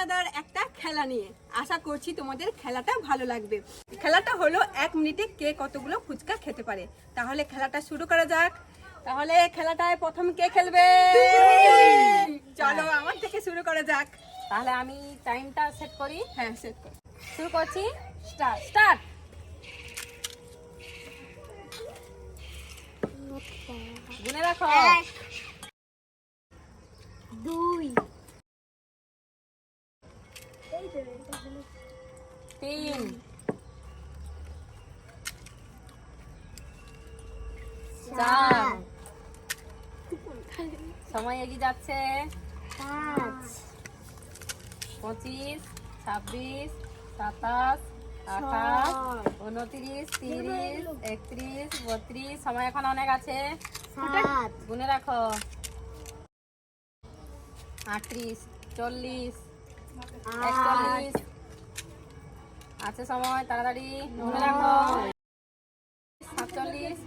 মজাদার একটা খেলা নিয়ে। আশা করছি তোমাদের খেলাটা ভালো লাগবে। খেলাটা হলো এক মিনিটে কে কতগুলো ফুচকা খেতে পারে। তাহলে খেলাটা শুরু করা যাক। তাহলে খেলাটায় প্রথম কে খেলবে? চলো আমার থেকে শুরু করা যাক। তাহলে আমি টাইমটা সেট করি। হ্যাঁ সেট করো। শুরু করছি। স্টার্ট স্টার্ট গুনে রাখো। চার সময় এগিয়ে যাচ্ছে। পাঁচ। পঁচিশ ছাব্বিশ সাতাশ আঠাশ উনত্রিশ তিরিশ একত্রিশ বত্রিশ। সময় এখন অনেক আছে। গুনে রাখো। আটত্রিশ চল্লিশ একচল্লিশ। আছে সময় তাড়াতাড়ি। গুনে রাখো সাতচল্লিশ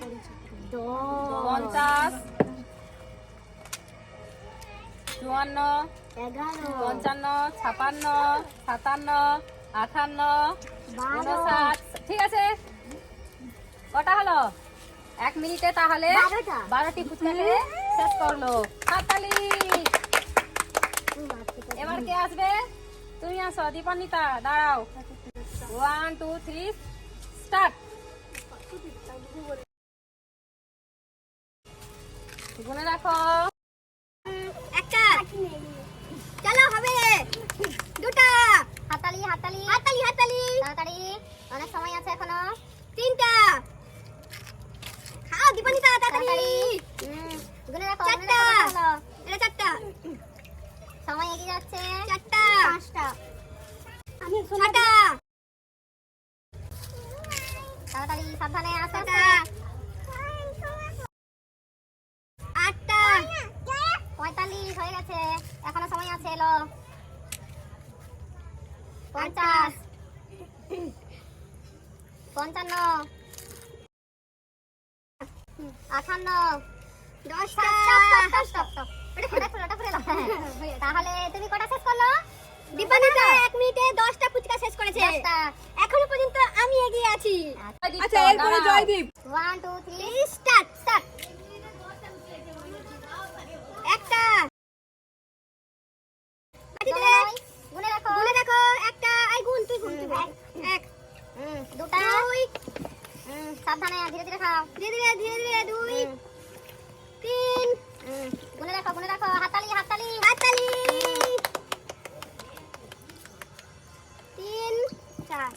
দশ পঞ্চাশ। চুয়ান্ন। পঞ্চান্ন ছাপান্ন সাতান্ন আটান্ন বারো। উনষাট ঠিক আছে। কটা হলো? এক মিনিটে তাহলে বারোটা। বারোটি ফুচকা খেয়ে শেষ করল। হাততালি এবার কে আসবে? তুমি আসো দীপান্বিতা দাঁড়াও। ওয়ান টু থ্রি স্টার্ট গুনে রাখো। একটা। চলো হবে। দুটা। হাতালি হাতালি। হাতালি হাতালি। তাড়াতাড়ি। অনেক সময় আছে এখনও। তিনটা। খাও দীপানি তাড়াতাড়ি। গুনে রাখো চারটা। এটা চারটা। সময় এগিয়ে যাচ্ছে। চারটা। পাঁচটা। আমি ছটা তাড়াতাড়ি সাবধানে আস্তে আস্তে আটটা পঁয়তাল্লিশ হয়ে গেছে। এখনও সময় আছে এলো পঞ্চাশ। পঞ্চান্ন। দশটা তাহলে তুমি কটা শেষ করল? দীপানিতা এক মিনিটে দশটা ফুচকা শেষ করেছে। এখনও পর্যন্ত আমি এগিয়ে আছি। আচ্ছা এরপরে Joydeep. One two three start একটা। গুনে রাখো। গুনে রাখো একটা। আই গুন তুই গুন তুই এক। দুটা। দুই। সাবধানে ধীরে ধীরে খাও। ধীরে ধীরে ধীরে ধীরে দুই। তিন। গুনে রাখো গুনে রাখো। হাতালি হাতালি হাতালি তিন চার।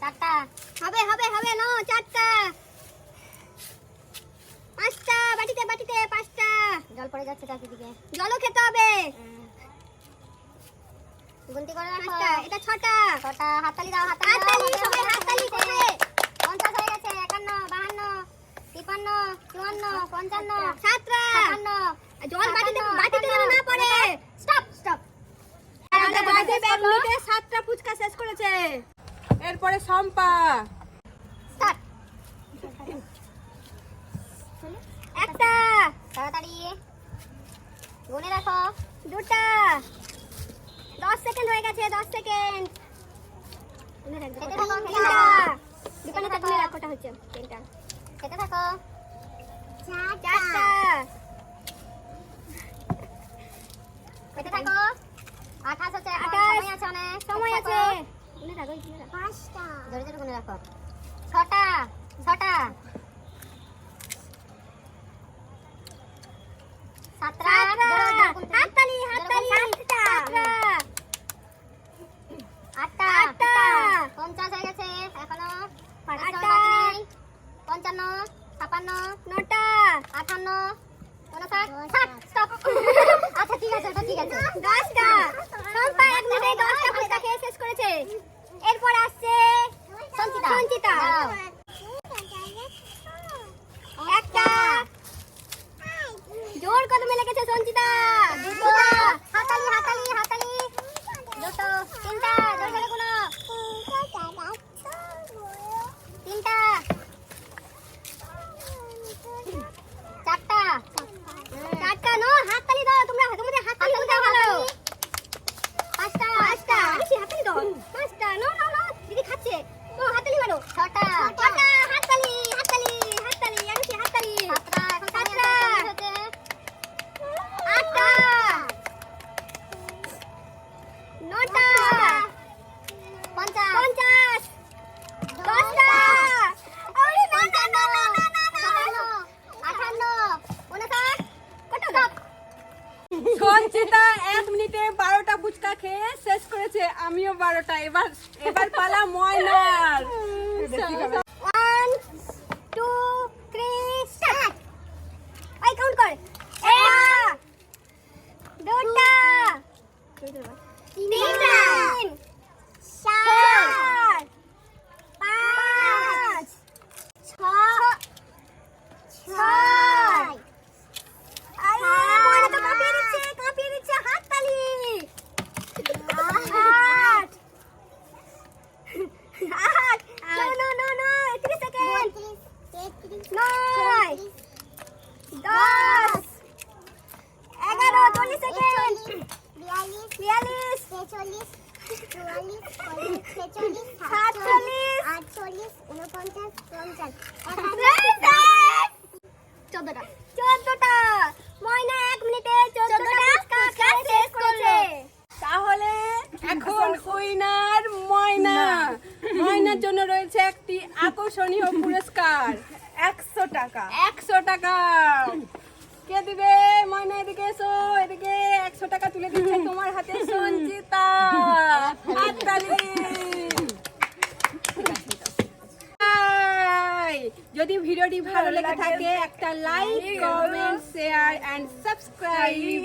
চারটা। হবে হবে হবে নো চারটা। পাঁচটা। বাটিতে বাটিতে পাঁচটা। জল পড়ে যাচ্ছে চারদিকে। জলও খেতে হবে। গুনতি করে রাখো। এটা ছটা। ছটা। হাততালি দাও হাততালি সবাই হাততালি করবে। পঞ্চাশ হয়ে গেছে একান্ন বাহান্ন তিপান্ন চুয়ান্ন পঞ্চান্ন সাতটা। ছাপান্ন জল বাটিতে বাটিতে যেন না পড়ে। Stop stop. সাতটা ফুচকা শেষ করেছে। এরপরে শম্পা স্টার্ট একটা তাড়াতাড়ি। গুনে রাখো দুটা। দশ সেকেন্ড হয়ে গেছে দশ সেকেন্ড। তিনটা। থাকলে রাখোটা হচ্ছে তিনটা। খেতে থাকো। চারটা খেতে থাকো আঠাশ হচ্ছে এখন সময় আছে অনেক সময় আছে গুনে রাখো পাঁচটা জোরে জোরে গুনে রাখো ছটা ছটা সাতটা হাততালি হাততালি। সাতটা। আটটা আটটা। পঞ্চাশ হয়ে গেছে এখনও আটটা। পঞ্চান্ন ছাপান্ন নটা। আটান্ন উনষাট ষাট স্টপ। আচ্ছা ঠিক আছে ওটা ঠিক আছে। দশটা। সম্পা এক মিনিটে দশটা ফুচকা খেয়ে শেষ করেছে। এরপর আসছে সঞ্চিতা। সঞ্চিতা। সঞ্চিতা এক মিনিটে বারোটা ফুচকা খেয়ে শেষ করেছে। আমিও বারোটা। এবার এবার পালা ময়নার ওয়ান টু থ্রি স্টার্ট আই কাউন্ট কর একটা দুটা তিনটা চার পাঁচ ছয় ছয় আরে মনে তো কাঁপিয়ে দিচ্ছে কাঁপিয়ে দিচ্ছে হাত তালি আট আট no no no no 30 second নয় দশ এগারো চল্লিশ সেকেন্ড। বিয়াল্লিশ। বিয়াল্লিশ ছেচল্লিশ চুয়াল্লিশ ছেচল্লিশ সাতচল্লিশ আটচল্লিশ উনপঞ্চাশ পঞ্চাশ চোদ্দটা চোদ্দটা ময়না এক মিনিটে চোদ্দটা শেষ করেছে। তাহলে এখন উইনার ময়না। ময়নার জন্য রয়েছে একটি আকর্ষণীয় পুরস্কার। একশো টাকা। একশো টাকা। কে দিবে? ময়না, এদিকে এসো, এদিকে একশো টাকা তুলে দিচ্ছে তোমার হাতে সঞ্চিতা। হাততালি যদি ভিডিওটি ভালো লেগে থাকে, একটা like comment share and subscribe